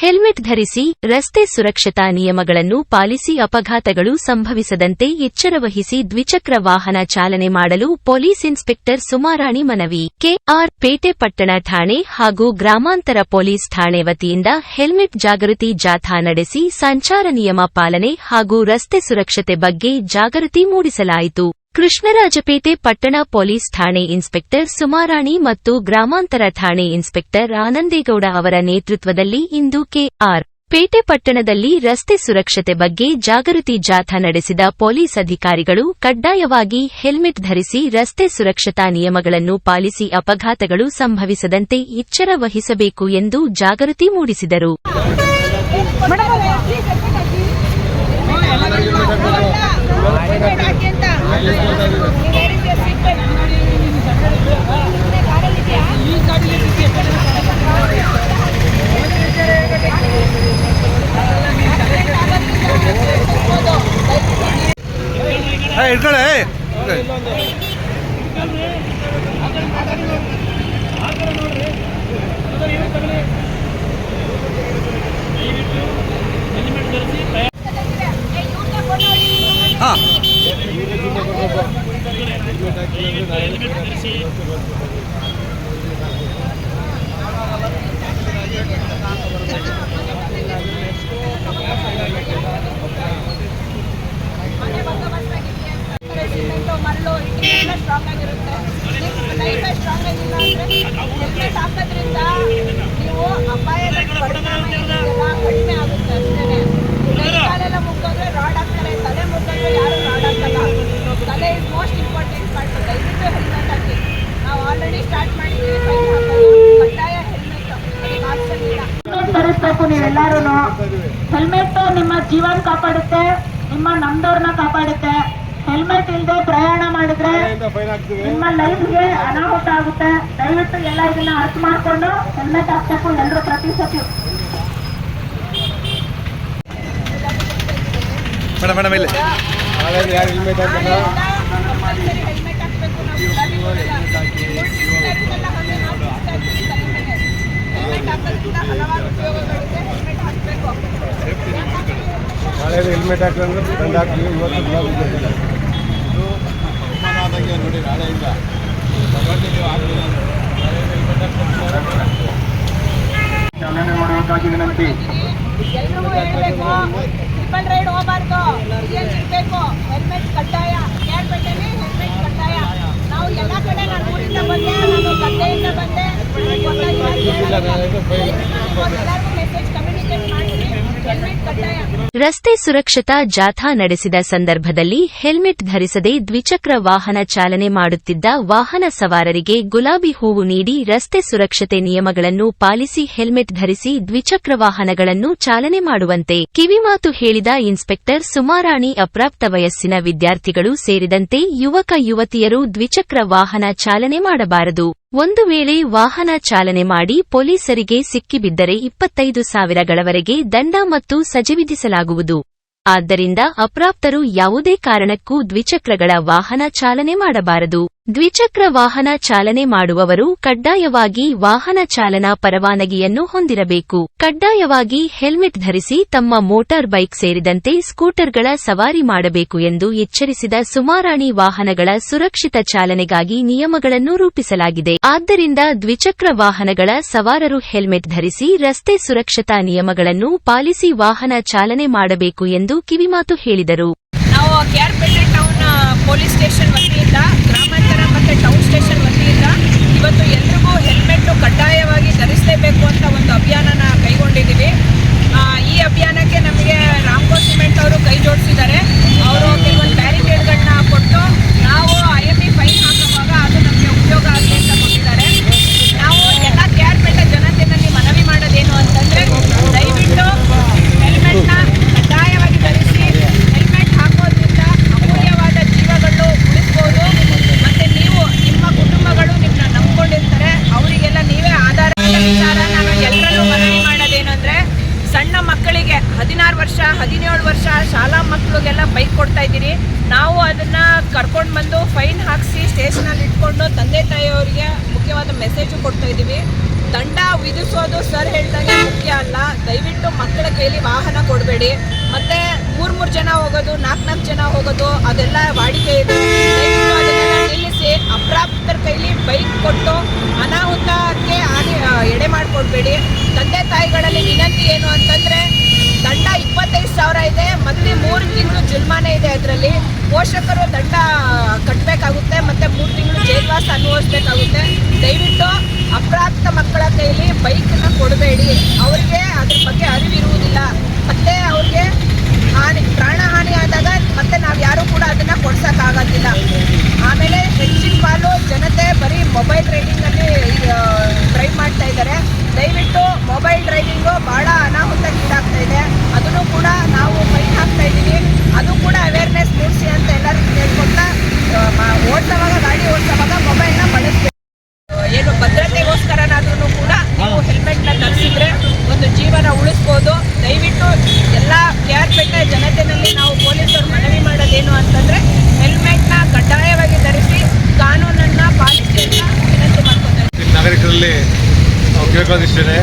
Helmet ಧರಿಸಿ ರಸ್ತೆ ಸುರಕ್ಷತಾ ನಿಯಮಗಳನ್ನು ಪಾಲಿಸಿ ಅಪಘಾತಗಳು ಸಂಭವಿಸದಂತೆ ಎಚ್ಚರವಹಿಸಿ ದ್ವಿಚಕ್ರ ವಾಹನ ಚಾಲನೆ ಮಾಡಲು ಪೊಲೀಸ್ ಇನ್ಸ್ಪೆಕ್ಟರ್ ಸುಮಾರಾಣಿ ಮನವಿ. ಕೆಆರ್ ಪೇಟೆ ಪಟ್ಟಣ ಠಾಣೆ ಹಾಗೂ ಗ್ರಾಮಾಂತರ ಪೊಲೀಸ್ ಠಾಣೆ ವತಿಯಿಂದ ಹೆಲ್ಮೆಟ್ ಜಾಗೃತಿ ಜಾಥಾ ನಡೆಸಿ ಸಂಚಾರ ನಿಯಮ ಪಾಲನೆ ಹಾಗೂ ರಸ್ತೆ ಸುರಕ್ಷತೆ ಬಗ್ಗೆ ಜಾಗೃತಿ ಮೂಡಿಸಲಾಯಿತು. ಕೃಷ್ಣರಾಜಪೇಟೆ ಪಟ್ಟಣ ಪೊಲೀಸ್ ಠಾಣೆ ಇನ್ಸ್ಪೆಕ್ಟರ್ ಸುಮಾರಾಣಿ ಮತ್ತು ಗ್ರಾಮಾಂತರ ಠಾಣೆ ಇನ್ಸ್ಪೆಕ್ಟರ್ ಆನಂದೇಗೌಡ ಅವರ ನೇತೃತ್ವದಲ್ಲಿ ಇಂದು ಕೆಆರ್ ಪೇಟೆ ಪಟ್ಟಣದಲ್ಲಿ ರಸ್ತೆ ಸುರಕ್ಷತೆ ಬಗ್ಗೆ ಜಾಗೃತಿ ಜಾಥಾ ನಡೆಸಿದ ಪೊಲೀಸ್ ಅಧಿಕಾರಿಗಳು ಕಡ್ಡಾಯವಾಗಿ ಹೆಲ್ಮೆಟ್ ಧರಿಸಿ ರಸ್ತೆ ಸುರಕ್ಷತಾ ನಿಯಮಗಳನ್ನು ಪಾಲಿಸಿ ಅಪಘಾತಗಳು ಸಂಭವಿಸದಂತೆ ಎಚ್ಚರ ವಹಿಸಬೇಕು ಎಂದು ಜಾಗೃತಿ ಮೂಡಿಸಿದರು. ಇಟ್ಕೊಳ್ಳೆ ಹಾಂ ಸಿಮೆಂಟು ಮರಳು ಇಟ್ಟಿಗೆಲ್ಲ ಸ್ಟ್ರಾಂಗ್ ಆಗಿರುತ್ತೆ ಲೈಫ್ ಸ್ಟ್ರಾಂಗ್ ಆಗಿಲ್ಲ ಅಂದ್ರೆ ಹೆಲ್ಮೆಟ್ ಹಾಕೋದ್ರಿಂದ ನೀವು ಅಪಾಯದ ಪರಿಣಾಮ ಏನಿದೆಯಲ್ಲ ಕಡಿಮೆ ಆಗುತ್ತೆ ಅಷ್ಟೇ ಕೈ ಕಾಲೆಲ್ಲ ಮುಗ್ದೋದ್ರೆ ರಾಡ್ ಹಾಕ್ತಾರೆ ತಲೆ ಮುಗ್ದೋದ್ರೆ ಯಾರು ರಾಡ್ ಹಾಕಲ್ಲ ತಲೆ ಇಸ್ ಮೋಸ್ಟ್ ಇಂಪಾರ್ಟೆಂಟ್ ಪಾರ್ಟ್ ದಯವಿಟ್ಟು ಹೆಲ್ಮೆಟ್ ಹಾಕಿ ನಾವು ಆಲ್ರೆಡಿ ಸ್ಟಾರ್ಟ್ ಮಾಡಿದ್ದೀವಿ ಫೈನ್ ಹಾಕೋದು ಕಡ್ಡಾಯ ಹೆಲ್ಮೆಟ್ ಅದಕ್ಕೆ ಆಪ್ಷನ್ ಇಲ್ಲ ಹೆಲ್ಮೆಟ್ ಧರಿಸ್ಬೇಕು ನೀವೆಲ್ಲರೂ ಹೆಲ್ಮೆಟ್ ನಿಮ್ಮ ಜೀವನ ಕಾಪಾಡುತ್ತೆ ನಿಮ್ಮ ನಮ್ದವ್ರನ್ನ ಕಾಪಾಡುತ್ತೆ. ಹೆಲ್ಮೆಟ್ ಇಲ್ಲದೆ ಪ್ರಯಾಣ ಮಾಡಿದ್ರೆ ನಿಮ್ಮ ಲೈಫ್ಗೆ ಅನಾಹುತ ಆಗುತ್ತೆ. ದಯವಿಟ್ಟು ಎಲ್ಲ ಇದನ್ನ ಅರ್ಥ ಮಾಡ್ಕೊಂಡು ಹೆಲ್ಮೆಟ್ ಹಾಕ್ಬೇಕು ಎಲ್ಲರೂ ಪ್ರತಿ ಸತಿ. ಮೇಡಮ್ ಮೇಡಮ್ ಇಲ್ಲಿ. ಹೆಲ್ಮೆಟ್ ಹಾಕ್ಬೇಕು ನಾವು ಗುಲಾಬಿ ಕೊಡಲ್ಲ. ಉಳ್ದಿದ್ದೆಲ್ಲ ಹಾಗೆ ನಾವು ಬಿಡ್ತಾ ಇರ್ತೀವಿ ತಲೆ ಮೇಲೆ. ಹೆಲ್ಮೆಟ್ ಹಾಕೋದ್ರಿಂದ ಹಲವಾರು ಉಪಯೋಗಗಳಿದೆ ಹೆಲ್ಮೆಟ್ ಹಾಕಬೇಕು ಹಾಕ್ತೀವಿ ಇವತ್ತು ಚಾಲನೆ ಮಾಡಬೇಕಾಗಿ ವಿನಂತಿ ಟ್ರಿಪಲ್ ರೈಡ್ ಹೋಗಬಾರ್ದು ಇರಬೇಕು ಹೆಲ್ಮೆಟ್ ಕಡ್ಡಾಯ ಕೇರ್ಪೇಟೆಲಿ ಹೆಲ್ಮೆಟ್ ಕಡ್ಡಾಯ ನಾವು ಎಲ್ಲ ಕಡೆ ನಾನು ಊರಿಂದ ಬಂದೆ ನಾನು ಗದ್ದೆಯಿಂದ ಬಂದೆ ಎಲ್ಲರಿಗೂ ಮೆಸೇಜ್ ಕಮ್ಯುನಿಕೇಟ್ ಮಾಡ್ತೀನಿ ಹೆಲ್ಮೆಟ್ ಕಡ್ಡಾಯ ರಸ್ತೆ ಸುರಕ್ಷತಾ ಜಾಥಾ ನಡೆಸಿದ ಸಂದರ್ಭದಲ್ಲಿ ಹೆಲ್ಮೆಟ್ ಧರಿಸದೆ ದ್ವಿಚಕ್ರ ವಾಹನ ಚಾಲನೆ ಮಾಡುತ್ತಿದ್ದ ವಾಹನ ಸವಾರರಿಗೆ ಗುಲಾಬಿ ಹೂವು ನೀಡಿ ರಸ್ತೆ ಸುರಕ್ಷತೆ ನಿಯಮಗಳನ್ನು ಪಾಲಿಸಿ ಹೆಲ್ಮೆಟ್ ಧರಿಸಿ ದ್ವಿಚಕ್ರ ವಾಹನಗಳನ್ನು ಚಾಲನೆ ಮಾಡುವಂತೆ ಕಿವಿಮಾತು ಹೇಳಿದ ಇನ್ಸ್ಪೆಕ್ಟರ್ ಸುಮಾರಾಣಿ ಅಪ್ರಾಪ್ತ ವಯಸ್ಸಿನ ವಿದ್ಯಾರ್ಥಿಗಳು ಸೇರಿದಂತೆ ಯುವಕ ಯುವತಿಯರು ದ್ವಿಚಕ್ರ ವಾಹನ ಚಾಲನೆ ಮಾಡಬಾರದು. ಒಂದು ವೇಳೆ ವಾಹನ ಚಾಲನೆ ಮಾಡಿ ಪೊಲೀಸರಿಗೆ ಸಿಕ್ಕಿಬಿದ್ದರೆ ಇಪ್ಪತ್ತೈದು ಸಾವಿರಗಳವರೆಗೆ ದಂಡ ಮತ್ತು ಸಜೆ ವಿಧಿಸಲಾಗುವುದು. ಆದ್ದರಿಂದ ಅಪ್ರಾಪ್ತರು ಯಾವುದೇ ಕಾರಣಕ್ಕೂ ದ್ವಿಚಕ್ರಗಳ ವಾಹನ ಚಾಲನೆ ಮಾಡಬಾರದು. ದ್ವಿಚಕ್ರ ವಾಹನ ಚಾಲನೆ ಮಾಡುವವರು ಕಡ್ಡಾಯವಾಗಿ ವಾಹನ ಚಾಲನಾ ಪರವಾನಗಿಯನ್ನು ಹೊಂದಿರಬೇಕು. ಕಡ್ಡಾಯವಾಗಿ ಹೆಲ್ಮೆಟ್ ಧರಿಸಿ ತಮ್ಮ ಮೋಟಾರ್ ಬೈಕ್ ಸೇರಿದಂತೆ ಸ್ಕೂಟರ್ಗಳ ಸವಾರಿ ಮಾಡಬೇಕು ಎಂದು ಎಚ್ಚರಿಸಿದ ಸುಮಾರಾಣಿ ವಾಹನಗಳ ಸುರಕ್ಷಿತ ಚಾಲನೆಗಾಗಿ ನಿಯಮಗಳನ್ನು ರೂಪಿಸಲಾಗಿದೆ. ಆದ್ದರಿಂದ ದ್ವಿಚಕ್ರ ವಾಹನಗಳ ಸವಾರರು ಹೆಲ್ಮೆಟ್ ಧರಿಸಿ ರಸ್ತೆ ಸುರಕ್ಷತಾ ನಿಯಮಗಳನ್ನು ಪಾಲಿಸಿ ವಾಹನ ಚಾಲನೆ ಮಾಡಬೇಕು ಎಂದು ಕಿವಿಮಾತು ಹೇಳಿದರು. ಪೊಲೀಸ್ ಸ್ಟೇಷನ್ ವತಿಯಿಂದ ಗ್ರಾಮಾಂತರ ಮತ್ತು ಟೌನ್ ಸ್ಟೇಷನ್ ವತಿಯಿಂದ ಇವತ್ತು ಎಲ್ರಿಗೂ ಹೆಲ್ಮೆಟ್ಟು ಕಡ್ಡಾಯವಾಗಿ ಧರಿಸಲೇಬೇಕು ಅಂತ ಒಂದು ಅಭಿಯಾನನ ಕೈಗೊಂಡಿದ್ದೀವಿ ಆ, ಈ ಅಭಿಯಾನಕ್ಕೆ ನಮಗೆ ರಾಮ್ಕೋ ಸಿಮೆಂಟ್ ಅವರು ಕೈ ಜೋಡಿಸಿದ್ದಾರೆ ಅವರು ಕೆಲವೊಂದು ಬ್ಯಾರಿಕೇಡ್ಗಳನ್ನ ಕೊಟ್ಟು ನಾವು ಐ ಎಂ ಇ ಫೈನ್ ಹಾಕುವಾಗ ಅದು ನಮಗೆ ಉಪಯೋಗ ಆಗಲಿ ಅಂತ ಕೊಟ್ಟಿದ್ದಾರೆ ನಾವು ಎಲ್ಲ ಕೆ ಆರ್ ಪೇಟೆ ಜನತೆಯಲ್ಲಿ ಮನವಿ ಮಾಡೋದೇನು ಅಂತಂದರೆ ದಯವಿಟ್ಟು ಹೆಲ್ಮೆಟ್ನ ಕಡ್ಡಾಯವಾಗಿ ಧರಿಸಿ ಹೆಲ್ಮೆಟ್ ಹಾಕೋದ್ರಿಂದ ಅಮೂಲ್ಯವಾದ ಜೀವಗಳು ಉಳಿಸ್ಬೋದು ಮತ್ತೆ ನೀವು ನಿಮ್ಮ ಕುಟುಂಬಗಳು ನಿಮ್ಮನ್ನ ನಂಬ್ಕೊಂಡಿರ್ತಾರೆ ಅವರಿಗೆಲ್ಲ ನೀವೇ ಆಧಾರ ವಿಚಾರ ನಾನು ಎಲ್ಲರಲ್ಲೂ ಮನವಿ ಮಾಡೋದೇನೆಂದ್ರೆ ಸಣ್ಣ ಮಕ್ಕಳಿಗೆ ಹದಿನಾರು ವರ್ಷ, ಹದಿನೇಳು ವರ್ಷ ಶಾಲಾ ಮಕ್ಕಳಿಗೆಲ್ಲ ಬೈಕ್ ಕೊಡ್ತಾ ಇದ್ದೀರಿ. ನಾವು ಅದನ್ನ ಕರ್ಕೊಂಡು ಬಂದು ಫೈನ್ ಹಾಕಿಸಿ ಸ್ಟೇಷನಲ್ಲಿ ಇಟ್ಕೊಂಡು ತಂದೆ ತಾಯಿಯವರಿಗೆ ಮುಖ್ಯವಾದ ಮೆಸೇಜು ಕೊಡ್ತಾ ಇದ್ದೀವಿ. ದಂಡ ವಿಧಿಸೋದು ಸರ್ ಹೇಳ್ದಂಗೆ ಮುಖ್ಯ ಅಲ್ಲ. ದಯವಿಟ್ಟು ಮಕ್ಕಳ ಕೈಲಿ ವಾಹನ ಕೊಡಬೇಡಿ. ಮತ್ತೆ ಮೂರು ಮೂರು ಜನ ಹೋಗೋದು ನಾಲ್ಕು ನಾಲ್ಕು ಜನ ಹೋಗೋದು, ಅದೆಲ್ಲ ವಾಡಿಕೆ ಇದೆ. ದಯವಿಟ್ಟು ನಿಲ್ಲಿಸಿ, ಅಪ್ರಾಪ್ತರ ಕೈಲಿ ಬೈಕ್ ಕೊಟ್ಟು ಅನಾಹುತಕ್ಕೆ ಹಾನಿ ಎಡೆ ಮಾಡಿಕೊಡ್ಬೇಡಿ. ತಂದೆ ತಾಯಿಗಳಲ್ಲಿ ವಿನಂತಿ ಏನು ಅಂತಂದ್ರೆ ಇಪ್ಪತ್ತೈದು ಸಾವಿರ ಇದೆ. ಮತ್ತೆ ಮೂರು ತಿಂಗಳು ಜುಲ್ಮಾನೆ ಇದೆ ಅದರಲ್ಲಿ. ಪೋಷಕರು ದಂಡ ಕಟ್ಟಬೇಕಾಗುತ್ತೆ ಮತ್ತೆ ಮೂರು ತಿಂಗಳು ಜೈಲ್ವಾಸ ಅನುಭವಿಸ್ಬೇಕಾಗುತ್ತೆ. ದಯವಿಟ್ಟು ಅಪ್ರಾಪ್ತ ಮಕ್ಕಳ ಕೈಲಿ ಬೈಕನ್ನು ಕೊಡಬೇಡಿ. ಅವರಿಗೆ ಅದ್ರ ಬಗ್ಗೆ ಅರಿವಿರುವುದಿಲ್ಲ. ಮತ್ತೆ ಅವ್ರಿಗೆ ಹಾನಿ, ಪ್ರಾಣ ಹಾನಿ ಆದಾಗ ಮತ್ತೆ ನಾವು ಯಾರು ಕೂಡ ಅದನ್ನ ಕೊಡ್ಸೋಕ್ಕಾಗೋದಿಲ್ಲ. ಆಮೇಲೆ ಹೆಚ್ಚಿನ ಪಾಲು ಜನತೆ ಬರೀ ಮೊಬೈಲ್ ರೈಡಿಂಗಲ್ಲಿ ಡ್ರೈವ್ ಮಾಡ್ತಾ ಇದ್ದಾರೆ. ದಯವಿಟ್ಟು ಮೊಬೈಲ್ ಡ್ರೈವಿಂಗು ಬಹಳ ಅನಾಹುತ ಇದೆ. ನಾವು ಫೈನ್ ಹಾಕ್ತಾ ಇದ್ದೀವಿ. ಅದು ಕೂಡ ಅವೇರ್ನೆಸ್ ಮೂಡಿಸಿ ಅಂತ ಎಲ್ಲರಿಗೂ ಹೇಳ್ಕೊಡ್ತಾ ಓಡಿಸೋವಾಗ ಗಾಡಿ ಓಡಿಸೋವಾಗ ಮೊಬೈಲ್ನ ಬಳಸಬೇಕು. ಏನು ಭದ್ರತೆಗೋಸ್ಕರನಾದ್ರೂ ಕೂಡ ನೀವು ಹೆಲ್ಮೆಟ್ನ ಧರಿಸಿದ್ರೆ ಒಂದು ಜೀವನ ಉಳಿಸ್ಬೋದು. ದಯವಿಟ್ಟು ಎಲ್ಲ ಕೆ ಆರ್ ಪೇಟೆ ಜನತೆಯಲ್ಲಿ ನಾವು ಪೊಲೀಸರು ಮನವಿ ಮಾಡೋದೇನು ಅಂತಂದ್ರೆ ಹೆಲ್ಮೆಟ್ನ ಕಡ್ಡಾಯವಾಗಿ ಧರಿಸಿ ಕಾನೂನನ್ನ ಪಾಲಿಸಿ ವಿನಂತಿ ಮಾಡ್ಕೊತಾರೆ ನಾಗರಿಕರಲ್ಲಿ ನಾವು ಕೇಳ್ಕೊಳ್ಳೋದಿಷ್ಟೇ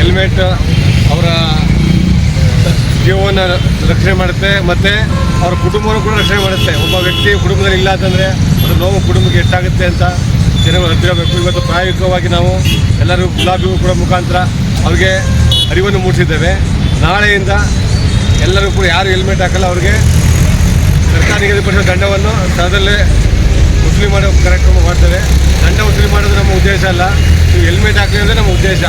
ಹೆಲ್ಮೆಟ್ ಅವರ ಜೀವವನ್ನು ರಕ್ಷಣೆ ಮಾಡುತ್ತೆ, ಮತ್ತು ಅವರ ಕುಟುಂಬವನ್ನು ಕೂಡ ರಕ್ಷಣೆ ಮಾಡುತ್ತೆ. ಒಬ್ಬ ವ್ಯಕ್ತಿ ಕುಟುಂಬದಲ್ಲಿ ಇಲ್ಲ ಅಂತಂದರೆ ಅದು ನೋವು ಕುಟುಂಬಕ್ಕೆ ಎಷ್ಟಾಗುತ್ತೆ ಅಂತ ಜನಗಳು ಹತ್ತಿರಬೇಕು ಇವತ್ತು ಪ್ರಾಯೋಗಿಕವಾಗಿ ನಾವು ಎಲ್ಲರೂ ಗುಲಾಬಿ ಹೂ ಕೂಡ ಮುಖಾಂತರ ಅವ್ರಿಗೆ ಅರಿವನ್ನು ಮೂಡಿಸಿದ್ದೇವೆ. ನಾಳೆಯಿಂದ ಎಲ್ಲರೂ ಕೂಡ ಯಾರು ಹೆಲ್ಮೆಟ್ ಹಾಕಲ್ಲ, ಅವ್ರಿಗೆ ಸರ್ಕಾರ ನಿಗದಿಪಡಿಸಿದ ದಂಡವನ್ನು ಸ್ಥಳದಲ್ಲೇ ವಸೂಲಿ ಮಾಡೋ ಕಾರ್ಯಕ್ರಮ ಮಾಡ್ತೇವೆ. ದಂಡ ವಸೂಲಿ ಮಾಡೋದು ನಮ್ಮ ಉದ್ದೇಶ ಅಲ್ಲ. ನೀವು ಹೆಲ್ಮೆಟ್ ಹಾಕಲಿ ಅಂದರೆ ನಮ್ಮ ಉದ್ದೇಶ.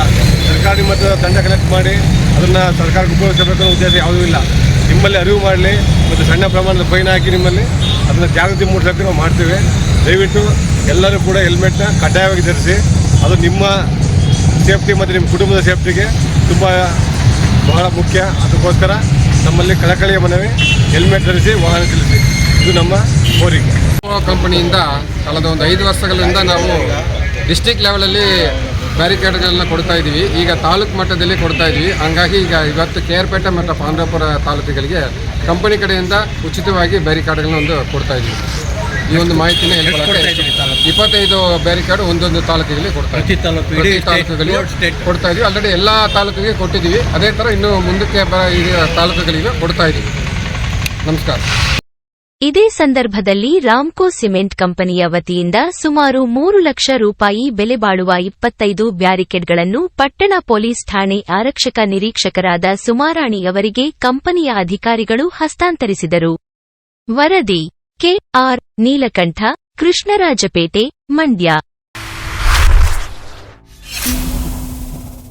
ಸರ್ಕಾರ ಮತ್ತು ದಂಡ ಕಲೆಕ್ಟ್ ಮಾಡಿ ಅದನ್ನು ಸರ್ಕಾರಕ್ಕೆ ಉಪಯೋಗಿಸಬೇಕು ಉದ್ದೇಶ ಯಾವುದೂ ಇಲ್ಲ. ನಿಮ್ಮಲ್ಲಿ ಅರಿವು ಮಾಡಲಿ ಮತ್ತು ಸಣ್ಣ ಪ್ರಮಾಣದ ಫೈನ್ ಹಾಕಿ ನಿಮ್ಮಲ್ಲಿ ಅದನ್ನು ಜಾಗೃತಿ ಮೂಡಿಸೋಕ್ಕೆ ನಾವು ಮಾಡ್ತೇವೆ. ದಯವಿಟ್ಟು ಎಲ್ಲರೂ ಕೂಡ ಹೆಲ್ಮೆಟ್ನ ಕಡ್ಡಾಯವಾಗಿ ಧರಿಸಿ, ಅದು ನಿಮ್ಮ ಸೇಫ್ಟಿ ಮತ್ತು ನಿಮ್ಮ ಕುಟುಂಬದ ಸೇಫ್ಟಿಗೆ ತುಂಬ ಬಹಳ ಮುಖ್ಯ. ಅದಕ್ಕೋಸ್ಕರ ನಮ್ಮಲ್ಲಿ ಕಳಕಳಿಯ ಮನವಿ, ಹೆಲ್ಮೆಟ್ ಧರಿಸಿ ವಾಹನ ಚಲಿಸಿ. ಇದು ನಮ್ಮ ಕೋರಿಕೆ. ಕಂಪನಿಯಿಂದ ಕಳೆದ ಒಂದು ಐದು ವರ್ಷಗಳಿಂದ ನಾವು ಡಿಸ್ಟಿಕ್ ಲೆವೆಲಲ್ಲಿ ಬ್ಯಾರಿಕೇಡ್ಗಳನ್ನ ಕೊಡ್ತಾ ಇದ್ದೀವಿ. ಈಗ ತಾಲೂಕು ಮಟ್ಟದಲ್ಲಿ ಕೊಡ್ತಾ ಇದ್ದೀವಿ. ಹಂಗಾಗಿ ಈಗ ಇವತ್ತು ಕೇರ್ಪೇಟೆ ಮತ್ತು ಪಾಂಡ್ರಾಪುರ ತಾಲೂಕುಗಳಿಗೆ ಕಂಪನಿ ಕಡೆಯಿಂದ ಉಚಿತವಾಗಿ ಬ್ಯಾರಿಕೇಡ್ಗಳನ್ನ ಒಂದು ಕೊಡ್ತಾ ಇದ್ದೀವಿ. ಈ ಒಂದು ಮಾಹಿತಿನ ಇಪ್ಪತ್ತೈದು ಬ್ಯಾರಿಕೇಡ್ ಒಂದೊಂದು ತಾಲೂಕಿಗೆ ಕೊಡ್ತಾ ಇದ್ದೀವಿ. ತಾಲೂಕುಗಳಿಗೆ ಕೊಡ್ತಾ ಇದ್ದೀವಿ. ಆಲ್ರೆಡಿ ಎಲ್ಲ ತಾಲೂಕಿಗೆ ಕೊಟ್ಟಿದ್ದೀವಿ. ಅದೇ ಥರ ಇನ್ನು ಮುಂದಕ್ಕೆ ಬರ ಈ ತಾಲೂಕುಗಳಿಗೆ ಕೊಡ್ತಾ ಇದ್ದೀವಿ. ನಮಸ್ಕಾರ. ಇದೇ ಸಂದರ್ಭದಲ್ಲಿ ರಾಮ್ಕೋ ಸಿಮೆಂಟ್ ಕಂಪನಿಯ ವತಿಯಿಂದ ಸುಮಾರು ಮೂರು ಲಕ್ಷ ರೂಪಾಯಿ ಬೆಲೆ ಬಾಳುವ ಇಪ್ಪತ್ತೈದು ಬ್ಯಾರಿಕೇಡ್ಗಳನ್ನು ಪಟ್ಟಣ ಪೊಲೀಸ್ ಠಾಣೆ ಆರಕ್ಷಕ ನಿರೀಕ್ಷಕರಾದ ಸುಮಾರಾಣಿ ಅವರಿಗೆ ಕಂಪನಿಯ ಅಧಿಕಾರಿಗಳು ಹಸ್ತಾಂತರಿಸಿದರು. ವರದಿ ಕೆಆರ್ ನೀಲಕಂಠ, ಕೃಷ್ಣರಾಜಪೇಟೆ, ಮಂಡ್ಯ.